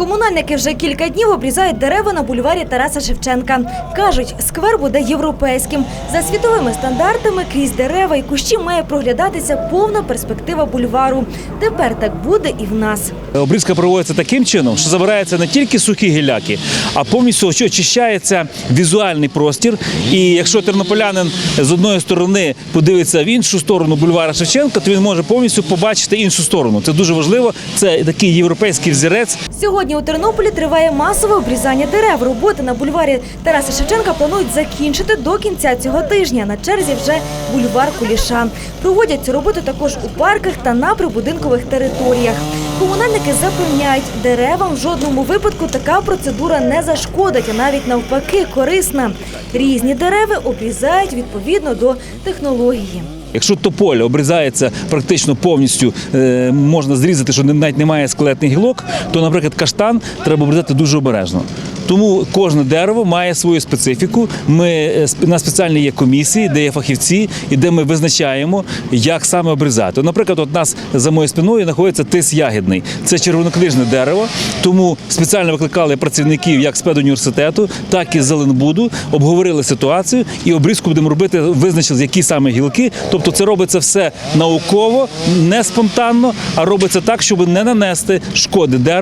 Комунальники вже кілька днів обрізають дерева на бульварі Тараса Шевченка. Кажуть, сквер буде європейським. За світовими стандартами крізь дерева і кущі має проглядатися повна перспектива бульвару. Тепер так буде і в нас. Обрізка проводиться таким чином, що забираються не тільки сухі гілляки, а повністю очищається візуальний простір. І якщо тернополянин з одної сторони подивиться в іншу сторону бульвара Шевченка, то він може повністю побачити іншу сторону. Це дуже важливо. Це такий європейський взірець. Сьогодні у Тернополі триває масове обрізання дерев. Роботи на бульварі Тараса Шевченка планують закінчити до кінця цього тижня. На черзі вже бульвар Куліша. Проводять цю роботу також у парках та на прибудинкових територіях. Комунальники запевняють, деревам в жодному випадку така процедура не зашкодить, а навіть навпаки корисна. Різні дерева обрізають відповідно до технології. Якщо тополя обрізається практично повністю, е, можна зрізати, що навіть немає скелетних гілок, то, наприклад, каштан треба обрізати дуже обережно. Тому кожне дерево має свою специфіку. Ми е, на спеціальній є комісії, де є фахівці, і де ми визначаємо, як саме обрізати. Наприклад, от нас за моєю спиною знаходиться тис ягідний. Це червонокнижне дерево. Тому спеціально викликали працівників як з так і Зеленбуду, обговорили ситуацію і обрізку будемо робити, визначили, які саме гілки. Тобто це робиться все науково, не спонтанно, а робиться так, щоб не нанести шкоди дереву